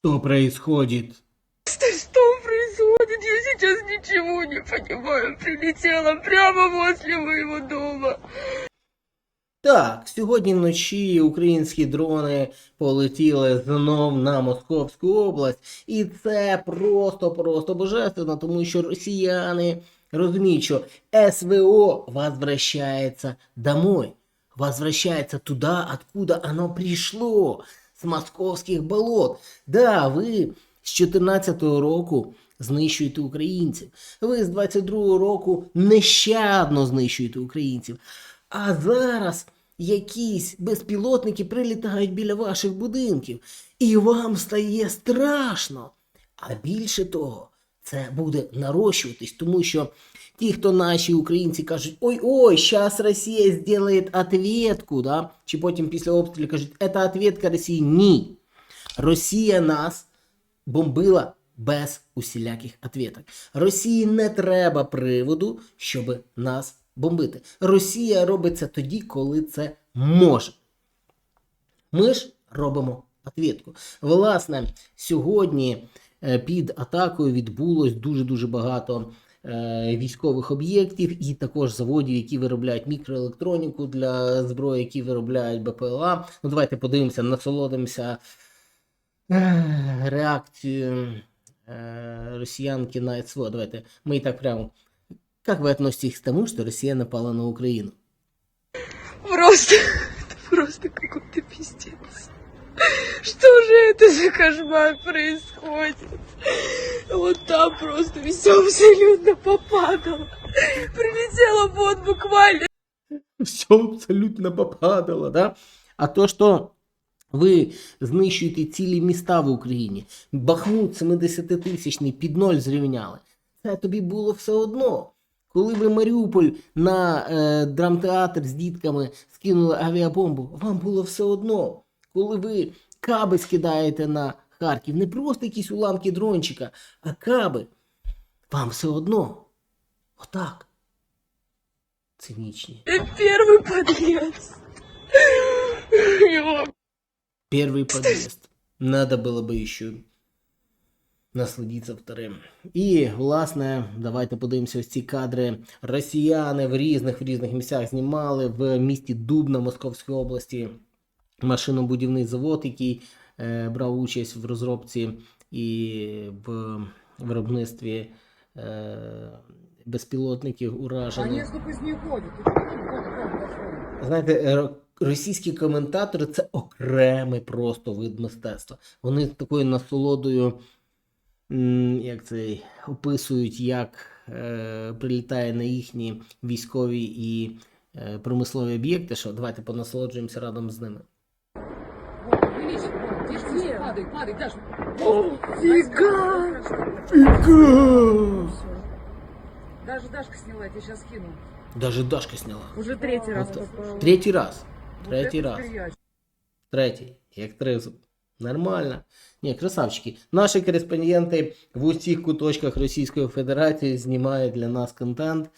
Что происходит? Что происходит? Я сейчас ничего не понимаю. Прилетела прямо возле моего дома. Так, сьогодні вночі українські дрони полетіли знов на Московську область, і це просто-просто божественно, тому що росіяни розуміють, що СВО возвращается домой, возвращается туда, откуда оно пришло, з московських болот. Да, ви з 14-го року знищуєте українців. Ви з 22-го року нещадно знищуєте українців. А зараз якісь безпілотники прилітають біля ваших будинків, і вам стає страшно. А більше того, це буде нарощуватись, тому що ті, хто наші українці кажуть, ой-ой, зараз Росія зробить ответку, да? чи потім після обстрілу кажуть, це ответка Росії. Ні. Росія нас бомбила без усіляких ответок. Росії не треба приводу, щоб нас бомбити. Росія робить це тоді, коли це може. Ми ж робимо ответку. Власне, сьогодні під атакою відбулось дуже-дуже багато е, військових об'єктів і також заводів, які виробляють мікроелектроніку для зброї, які виробляють БПЛА. Ну, давайте подивимося, насолодимося е, реакцією е, росіянки на СВО. Давайте ми і так прямо. Как вы относитесь к тому, что Россия напала на Украину? Просто, это просто какой-то пиздец. Что же это за кошмар происходит? Вот там просто все абсолютно попадало. Прилетела вот буквально Все абсолютно попадало, да? А то, що ви знищуєте цілі міста в Україні, Бахмут 70-тисячний під ноль зрівняли, це тобі було все одно. Коли ви Маріуполь на е, драмтеатр з дітками скинули авіабомбу, вам було все одно Коли ви каби скидаєте на Харків, не просто якісь уламки дрончика, а каби, вам все одно. Отак. Цинічні. первый подъезд. Его Первый подъезд. Надо было бы еще насладитися вторим. І, власне, давайте подивимося ось ці кадри. Росіяни в різних в різних місцях знімали в місті Дубна Московської області машинобудівний завод, який е, брав участь в розробці і в виробництві е, безпілотників уражених. Знаєте, е, російські коментатори це окремий просто вид мистецтва. Вони з такою насолодою, як це, описують, як е, прилітає на їхні військові і е, промислові об'єкти, що давайте понасолоджуємося разом з ними. Вот, увеличь. Вот, тише, тише, падай, падай, Даш. фига! Даже Дашка сняла, я тебе сейчас скину. Даже Дашка сняла. Уже третий раз Вот. попала. Третій раз. Вот Третій это раз. стрелять. Третій, як тризуб. Нормально. Ні, красавчики. Наші кореспонденти в усіх куточках Російської Федерації знімають для нас контент.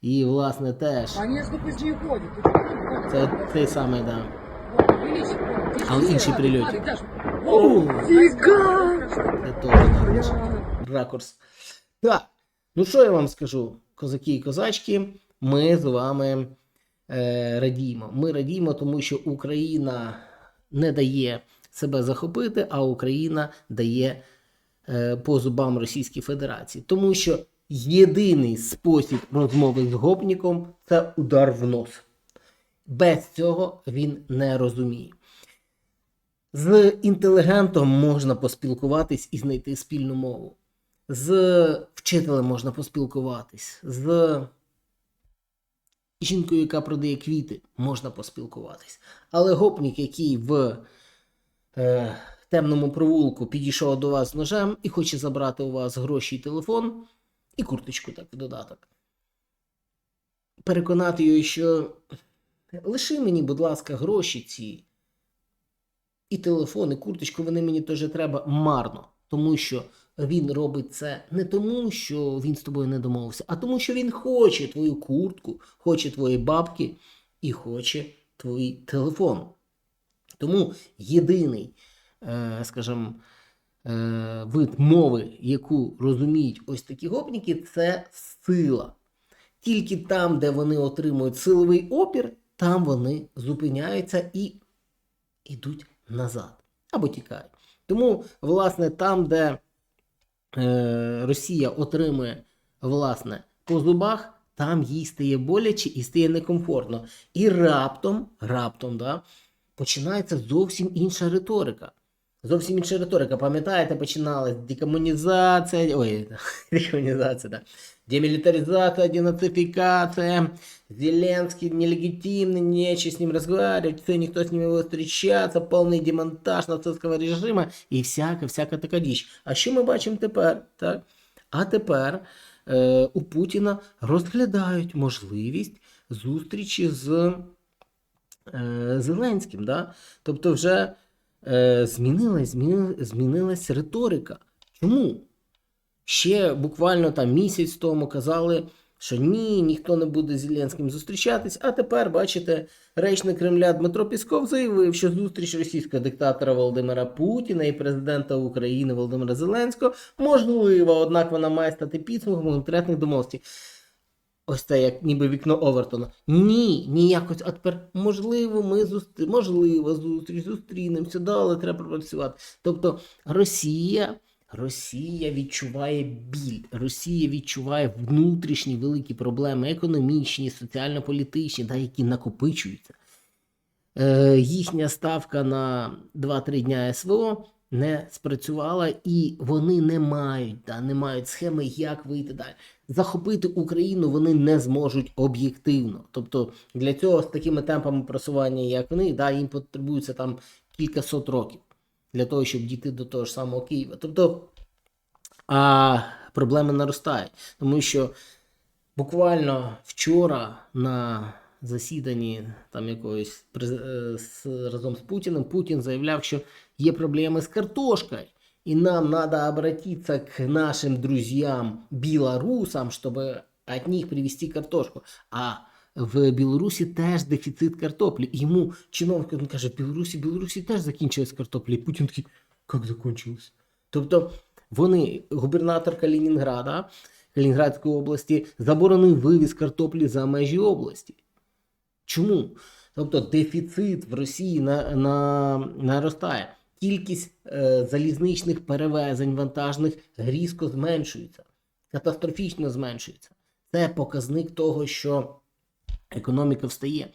І, власне, теж. Конечно, пусть не уходит. Уходит, уходит. Це той самий, да. Вот, А тише, інший прильотик. Падай, Даш. О, Фига! Це теж да, інший ракурс. Так, ну що я вам скажу, козаки і козачки, ми з вами е, радіємо. Ми радіємо, тому що Україна не дає себе захопити, а Україна дає е, по зубам Російській Федерації. Тому що єдиний спосіб розмови з гопніком це удар в нос. Без цього він не розуміє. З інтелігентом можна поспілкуватись і знайти спільну мову. З вчителем можна поспілкуватись, з жінкою, яка продає квіти, можна поспілкуватись. Але гопнік, який в е, темному провулку підійшов до вас з ножем і хоче забрати у вас гроші і телефон, і курточку так в додаток. Переконати його, що лиши мені, будь ласка, гроші ці і телефон, і курточку, вони мені теж треба марно. Тому що він робить це не тому, що він з тобою не домовився, а тому, що він хоче твою куртку, хоче твої бабки і хоче твій телефон. Тому єдиний, е, скажімо, е, вид мови, яку розуміють ось такі гопніки, це сила. Тільки там, де вони отримують силовий опір, там вони зупиняються і йдуть назад або тікають. Тому, власне, там, де е, Росія отримує власне по зубах, там їй стає боляче і стає некомфортно. І раптом, раптом, да, починається зовсім інша риторика. Зовсім інша риторика. Пам'ятаєте, починалась декомунізація, ой, декомунізація, да. демилитаризация, денацификация, Зеленский нелегитимный, нечего с ним разговаривать, все, никто с ним не будет встречаться, повний демонтаж нацистського режиму і всяка, всяка така діч. А що ми бачимо тепер? Так? А тепер е, у Путіна розглядають можливість зустрічі з е, Зеленським. Да? Тобто вже е, змінилась, змінилась, змінилась риторика. Чому? Ще буквально там місяць тому казали, що ні, ніхто не буде з Зеленським зустрічатись. А тепер, бачите, речник Кремля Дмитро Пісков заявив, що зустріч російського диктатора Володимира Путіна і президента України Володимира Зеленського можлива, однак вона має стати підсумком конкретних домовленостей. Ось це як ніби вікно Овертона. Ні, ніякось. А тепер можливо, ми зустр... можливо, зустріч, зустрінемося, да, але треба працювати. Тобто Росія. Росія відчуває біль, Росія відчуває внутрішні великі проблеми, економічні, соціально-політичні, да, які накопичуються. Е, їхня ставка на 2-3 дня СВО не спрацювала, і вони не мають, да, не мають схеми, як вийти далі. Захопити Україну вони не зможуть об'єктивно. Тобто для цього з такими темпами просування, як вони, да, їм потребується там кількасот років для того, щоб дійти до того ж самого Києва. Тобто, а проблеми наростають, тому що буквально вчора на засіданні там през- е, разом з Путіним Путін заявляв, що є проблеми з картошкою. И нам надо обратиться к нашим друзьям белорусам, чтобы от них привезти картошку. А в Білорусі теж дефіцит картоплі. І Йому чиновник він каже, в Білорусі, в Білорусі теж закінчилась картопля. І Путін такий, як закінчилось? Тобто вони, губернатор Калінінграда, Калінінградської області, заборонив вивіз картоплі за межі області. Чому? Тобто дефіцит в Росії на, на, наростає. Кількість е, залізничних перевезень вантажних різко зменшується, катастрофічно зменшується. Це показник того, що економіка встає.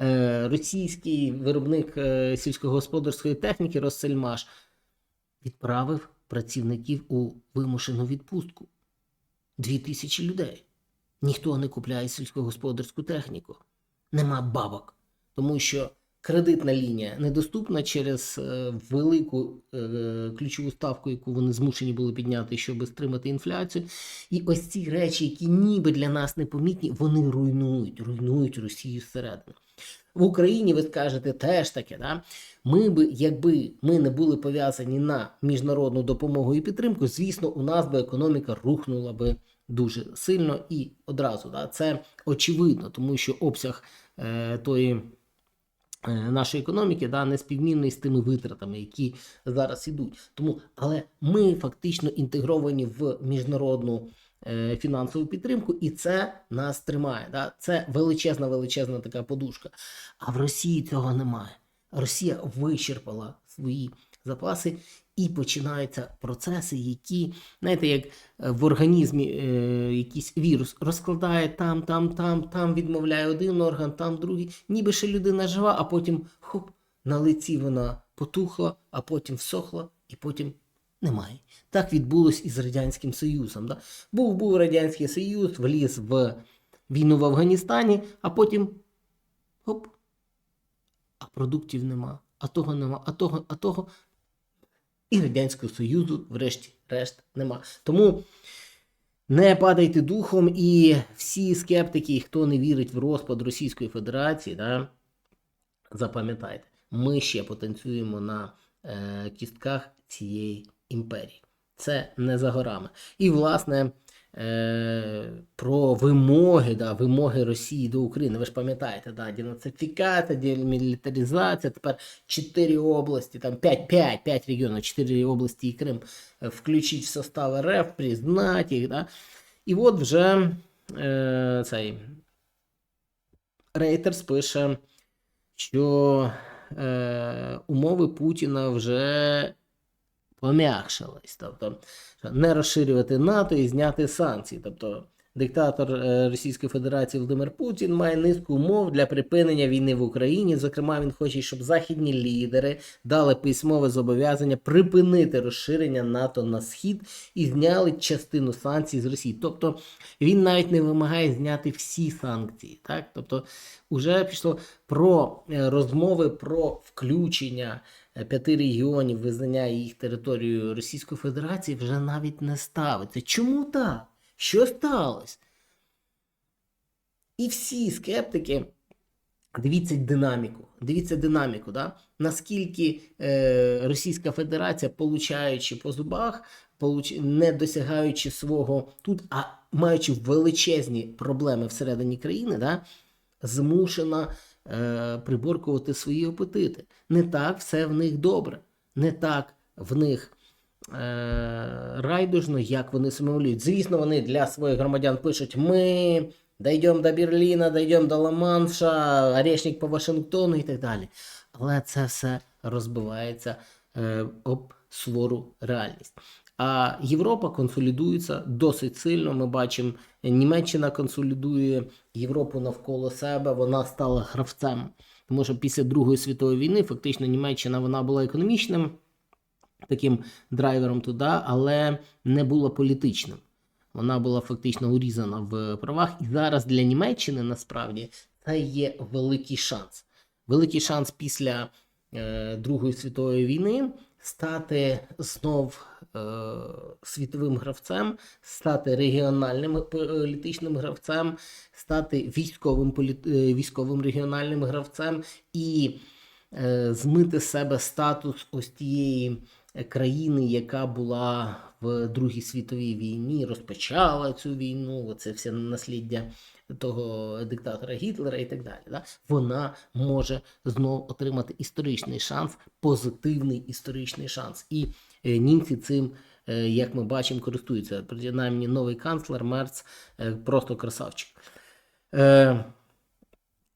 Е, російський виробник е, сільськогосподарської техніки Россельмаш відправив працівників у вимушену відпустку. Дві тисячі людей. Ніхто не купляє сільськогосподарську техніку. Нема бабок, тому що кредитна лінія недоступна через е, велику е, ключову ставку, яку вони змушені були підняти, щоб стримати інфляцію. І ось ці речі, які ніби для нас непомітні, вони руйнують, руйнують Росію зсередини. В Україні ви скажете теж таке, да? Ми би, якби ми не були пов'язані на міжнародну допомогу і підтримку, звісно, у нас би економіка рухнула би дуже сильно і одразу. Да? Це очевидно, тому що обсяг е, тої нашої економіки да, не співмінний з тими витратами, які зараз ідуть. Тому, але ми фактично інтегровані в міжнародну е, фінансову підтримку, і це нас тримає. Да? Це величезна, величезна така подушка. А в Росії цього немає. Росія вичерпала свої запаси. І починаються процеси, які, знаєте, як е, в організмі е, якийсь вірус розкладає там, там, там, там відмовляє один орган, там другий. Ніби ще людина жива, а потім хоп, на лиці вона потухла, а потім всохла, і потім немає. Так відбулось і з Радянським Союзом. Да? Був був Радянський Союз, вліз в війну в Афганістані, а потім хоп, а продуктів нема, а того нема, а того, а того. І Радянського Союзу, врешті-решт, нема. Тому не падайте духом, і всі скептики, хто не вірить в розпад Російської Федерації, да, запам'ятайте, ми ще потанцюємо на е, кістках цієї імперії. Це не за горами. І, власне, про вимоги, да, вимоги Росії до України. Ви ж пам'ятаєте, да, денацифікація, демілітаризація, тепер 4 області, там 5, 5, 5 регіонів, 4 області і Крим е, включить в состав РФ, признати їх. Да. І от вже е, цей Рейтерс пише, що е, умови Путіна вже пом'якшились. Тобто не розширювати НАТО і зняти санкції. Тобто диктатор е, Російської Федерації Володимир Путін має низку умов для припинення війни в Україні. Зокрема, він хоче, щоб західні лідери дали письмове зобов'язання припинити розширення НАТО на схід і зняли частину санкцій з Росії. Тобто він навіть не вимагає зняти всі санкції. Так? Тобто, вже пішло про е, розмови про включення п'яти регіонів, визнання їх територією Російської Федерації вже навіть не ставиться. Чому так? Що сталося? І всі скептики. Дивіться динаміку. Дивіться динаміку, да? наскільки е, Російська Федерація, получаючи по зубах, получ... не досягаючи свого тут, а маючи величезні проблеми всередині країни, да? змушена е, приборкувати свої апетити. Не так все в них добре, не так в них е, райдужно, як вони симулюють. Звісно, вони для своїх громадян пишуть: ми дійдемо до Берліна, дійдемо до Ла-Манша, Орешник по Вашингтону і так далі. Але це все розбивається е, об свору реальність. А Європа консолідується досить сильно. Ми бачимо, Німеччина консолідує Європу навколо себе. Вона стала гравцем. Тому що після Другої світової війни фактично Німеччина вона була економічним таким драйвером туди, але не була політичним. Вона була фактично урізана в правах. І зараз для Німеччини насправді це є великий шанс. Великий шанс після е, Другої світової війни стати знов світовим гравцем, стати регіональним політичним гравцем, стати військовим, е, військовим регіональним гравцем і е, змити з себе статус ось тієї е, країни, яка була в Другій світовій війні, розпочала цю війну, оце все насліддя того диктатора Гітлера і так далі. Да? Вона може знову отримати історичний шанс, позитивний історичний шанс. І е, німці цим, е, як ми бачимо, користуються. Принаймні, новий канцлер Мерц е, просто красавчик. Е,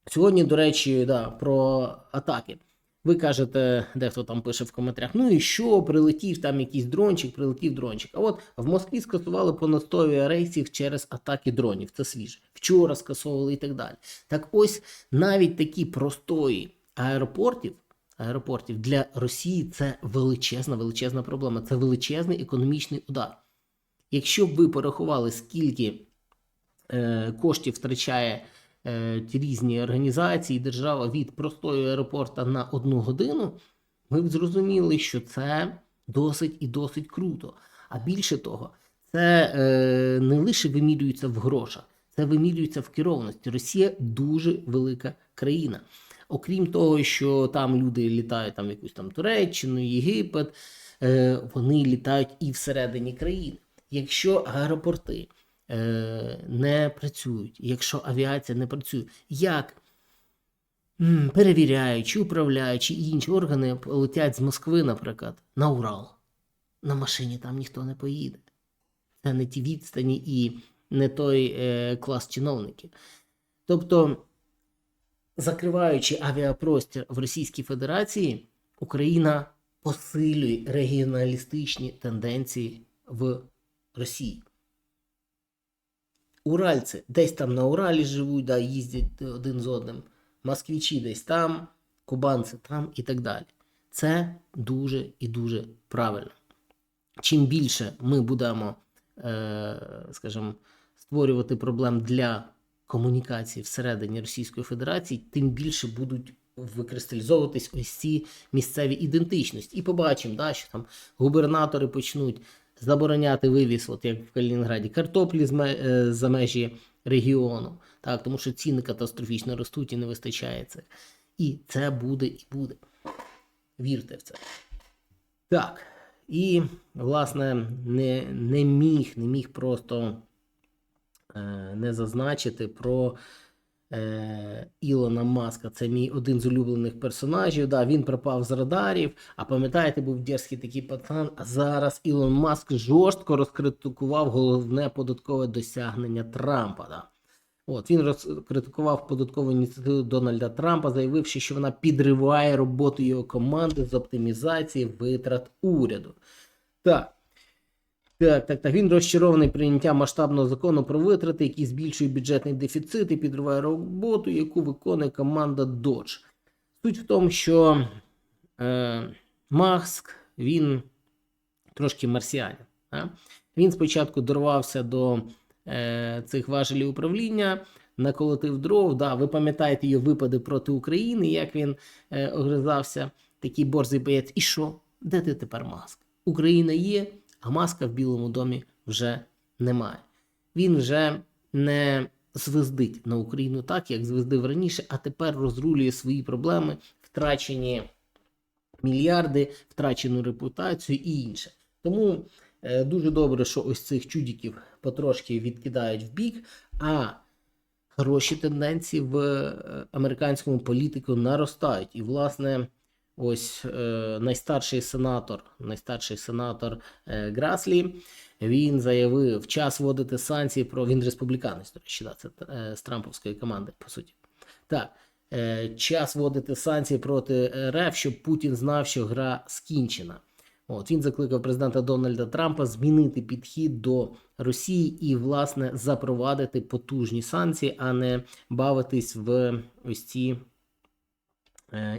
Сьогодні, до речі, да, про атаки. Ви кажете, дехто там пише в коментарях, ну і що, прилетів там якийсь дрончик, прилетів дрончик. А от в Москві скасували понад 100 авіарейсів через атаки дронів. Це свіже. Вчора скасовували і так далі. Так ось навіть такі простої аеропортів, аеропортів для Росії це величезна, величезна проблема. Це величезний економічний удар. Якщо б ви порахували, скільки е, коштів втрачає е, ті різні організації, держава від простої аеропорта на одну годину, ми б зрозуміли, що це досить і досить круто. А більше того, це е, не лише вимірюється в грошах, це вимірюється в керованості. Росія дуже велика країна. Окрім того, що там люди літають там в якусь там Туреччину, Єгипет, е, вони літають і всередині країни. Якщо аеропорти е, не працюють, якщо авіація не працює, як перевіряючи, управляючи і інші органи летять з Москви, наприклад, на Урал. На машині там ніхто не поїде. Це не ті відстані і не той е, клас чиновників. Тобто, закриваючи авіапростір в Російській Федерації, Україна посилює регіоналістичні тенденції в Росії. Уральці десь там на Уралі живуть, да, їздять один з одним. Москвичі десь там, кубанці там і так далі. Це дуже і дуже правильно. Чим більше ми будемо, е, скажімо, створювати проблем для комунікації всередині Російської Федерації, тим більше будуть викристалізовуватись ось ці місцеві ідентичності. І побачимо, да, що там губернатори почнуть забороняти вивіз, от як в Калінінграді, картоплі з ме- е, за межі регіону, так, тому що ціни катастрофічно ростуть і не вистачає цих. І це буде і буде. Вірте в це. Так. І, власне, не, не міг, не міг просто не зазначити про е, Ілона Маска. Це мій один з улюблених персонажів. Да, він пропав з радарів. А пам'ятаєте, був дерзкий такий пацан. А зараз Ілон Маск жорстко розкритикував головне податкове досягнення Трампа. Да. От він розкритикував податкову ініціативу Дональда Трампа, заявивши, що вона підриває роботу його команди з оптимізації витрат уряду. Так. Так, так, так. Він розчарований прийняттям масштабного закону про витрати, який збільшує бюджетний дефіцит і підриває роботу, яку виконує команда Dodge. Суть в тому, що е, Маск він трошки марсіанин. А? Він спочатку дорвався до е, цих важелів управління, наколотив дров. Да, ви пам'ятаєте його випади проти України, як він е, огризався, такий борзий боєць. І що? Де ти тепер маск? Україна є, а маска в Білому домі вже немає. Він вже не звездить на Україну так, як звездив раніше, а тепер розрулює свої проблеми, втрачені мільярди, втрачену репутацію і інше. Тому е, дуже добре, що ось цих чудіків потрошки відкидають в бік, а хороші тенденції в е, американському політику наростають. І, власне, ось е, найстарший сенатор, найстарший сенатор е, Граслі, він заявив час вводити санкції про він республіканець, до речі, да, це е, з Трамповської команди, по суті. Так, е, час вводити санкції проти РФ, щоб Путін знав, що гра скінчена. От він закликав президента Дональда Трампа змінити підхід до Росії і, власне, запровадити потужні санкції, а не бавитись в ось ці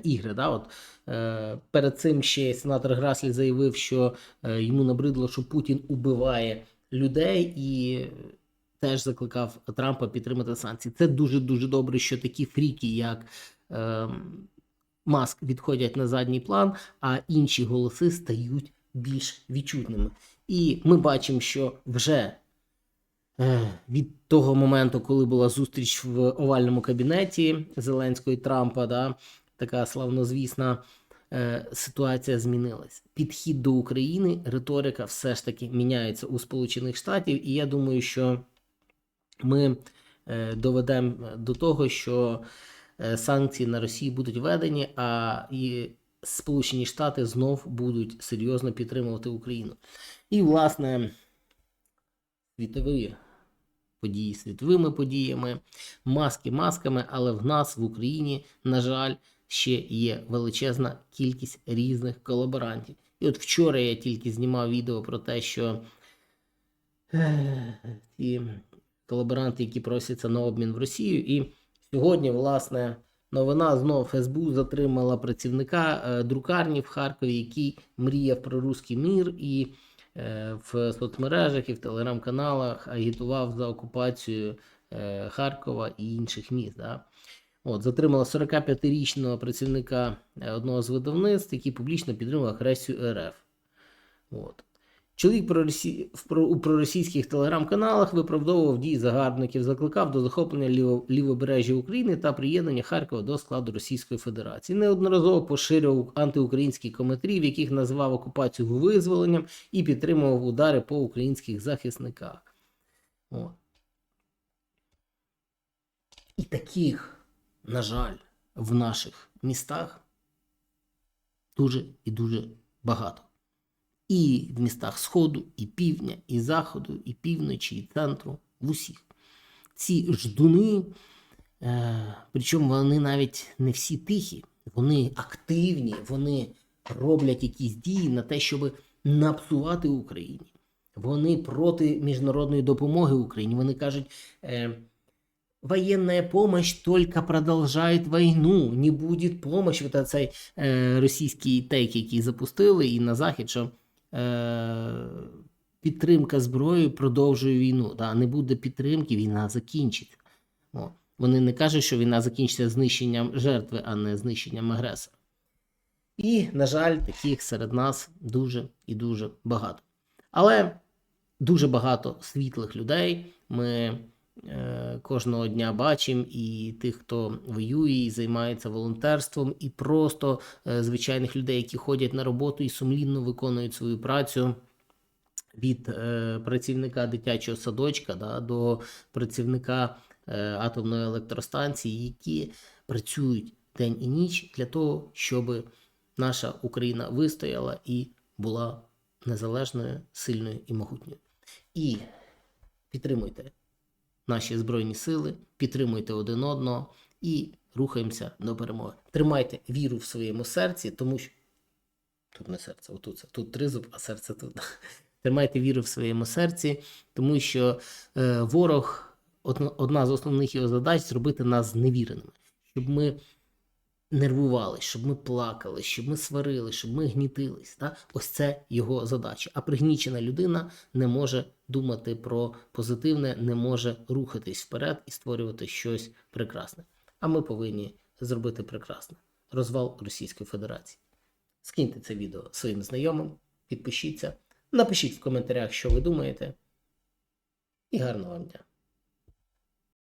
ігри. Да? От, е, перед цим ще сенатор Граслі заявив, що е, йому набридло, що Путін убиває людей і теж закликав Трампа підтримати санкції. Це дуже дуже добре, що такі фріки, як. Е, Маск відходять на задній план, а інші голоси стають більш відчутними. І ми бачимо, що вже е, від того моменту, коли була зустріч в овальному кабінеті Зеленського і Трампа, да, така славнозвісна е, ситуація змінилась. Підхід до України, риторика все ж таки міняється у Сполучених Штатів, і я думаю, що ми е, доведемо до того, що е, санкції на Росію будуть введені, а і Сполучені Штати знов будуть серйозно підтримувати Україну. І, власне, світові події світовими подіями, маски масками, але в нас в Україні, на жаль, ще є величезна кількість різних колаборантів. І от вчора я тільки знімав відео про те, що ті колаборанти, які просяться на обмін в Росію, і сьогодні, власне, новина знов СБУ затримала працівника е, друкарні в Харкові, який мріяв про руський мір і е, в соцмережах і в телеграм-каналах агітував за окупацію е, Харкова і інших міст. Да? От, затримала 45-річного працівника е, одного з видавництв, який публічно підтримував агресію РФ. От. Чоловік у проросійських телеграм-каналах виправдовував дії загарбників, закликав до захоплення ліво... лівобережжя України та приєднання Харкова до складу Російської Федерації. Неодноразово поширював антиукраїнські коментарі, в яких називав окупацію визволенням і підтримував удари по українських захисниках. От. І таких, на жаль, в наших містах дуже і дуже багато. І в містах Сходу, і півдня, і Заходу, і півночі, і центру, в усіх. Ці ждуни, е, причому вони навіть не всі тихі, вони активні, вони роблять якісь дії на те, щоб напсувати Україні. Вони проти міжнародної допомоги Україні. Вони кажуть, е, военная помощь только продолжает війну, не буде помощь. Вот цей е, російський тейк, який запустили, і на захід, що е, підтримка зброєю продовжує війну. Да? Не буде підтримки, війна закінчиться. О. Вони не кажуть, що війна закінчиться знищенням жертви, а не знищенням агресора. І, на жаль, таких серед нас дуже і дуже багато. Але дуже багато світлих людей. Ми кожного дня бачимо і тих, хто воює, і займається волонтерством, і просто е, звичайних людей, які ходять на роботу і сумлінно виконують свою працю від е, працівника дитячого садочка да, до працівника е, атомної електростанції, які працюють день і ніч для того, щоб наша Україна вистояла і була незалежною, сильною і могутньою. І підтримуйте наші збройні сили, підтримуйте один одного і рухаємося до перемоги. Тримайте віру в своєму серці, тому що тут не серце, отут це тут тризуб, а серце тут. Тримайте віру в своєму серці, тому що е, ворог одна, з основних його задач зробити нас невіреними, щоб ми нервували, щоб ми плакали, щоб ми сварили, щоб ми гнітились. Да? Ось це його задача. А пригнічена людина не може думати про позитивне, не може рухатись вперед і створювати щось прекрасне. А ми повинні зробити прекрасне розвал Російської Федерації. Скиньте це відео своїм знайомим, підпишіться, напишіть в коментарях, що ви думаєте. І гарного вам дня!